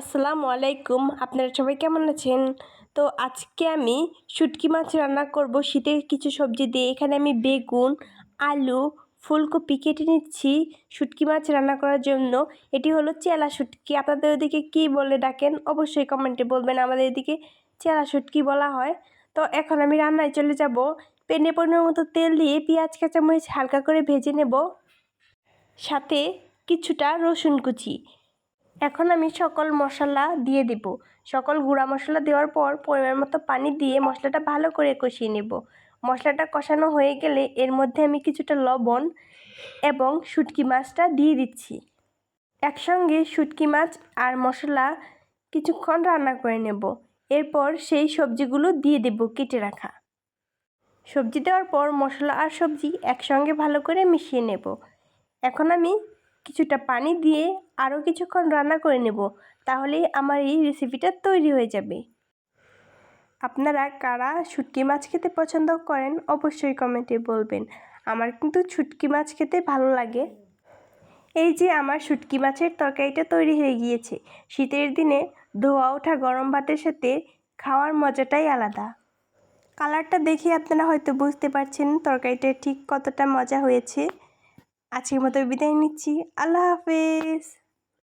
আসসালামু আলাইকুম আপনারা সবাই কেমন আছেন? তো আজকে আমি শুটকি মাছ রান্না করব। শীতের কিছু সবজি দিয়ে। এখানে আমি বেগুন, আলু, ফুলকপি কেটে নিচ্ছি শুটকি মাছ রান্না করার জন্য। এটি হলো চেলা শুটকি। আপনাদের ওদিকে কী বলে ডাকেন? অবশ্যই কমেন্টে বলবেন আমাদের এদিকে চেলা শুটকি বলা হয়। তো এখন আমি রান্নায় চলে যাব। পেনে পনেরো মতো তেল দিয়ে পেঁয়াজ, কাঁচামরিচ হালকা করে ভেজে নেব। সাথে কিছুটা রসুন কুচি। এখন আমি সকল মশলা দিয়ে দেব। সকল গুঁড়া মশলা দেওয়ার পর পরিমাণ মতো পানি দিয়ে মশলাটা ভালো করে কষিয়ে নেব। মশলাটা কষানো হয়ে গেলে এর মধ্যে আমি কিছুটা লবণ এবং শুটকি মাছটা দিয়ে দিচ্ছি। একসঙ্গে শুটকি মাছ আর মশলা কিছুক্ষণ রান্না করে নেব। এরপর সেই সবজিগুলো দিয়ে দেব কেটে রাখা। সবজি দেওয়ার পর মশলা আর সবজি একসঙ্গে ভালো করে মিশিয়ে নেব। এখন আমি কিছুটা পানি দিয়ে আরও কিছুক্ষণ রান্না করে নেব, তাহলেই আমার এই রেসিপিটা তৈরি হয়ে যাবে। আপনারা কারা শুটকি মাছ খেতে পছন্দ করেন অবশ্যই কমেন্টে বলবেন। আমার কিন্তু শুটকি মাছ খেতে ভালো লাগে। এই যে আমার শুটকি মাছের তরকারিটা তৈরি হয়ে গিয়েছে, শীতের দিনে ধোয়া ওঠা গরম ভাতের সাথে খাওয়ার মজাটাই আলাদা। কালারটা দেখে আপনারা হয়তো বুঝতে পারছেন তরকারিটা ঠিক কতটা মজা হয়েছে। আজকের মতো বিদায় নিচ্ছি। আল্লাহ হাফেজ।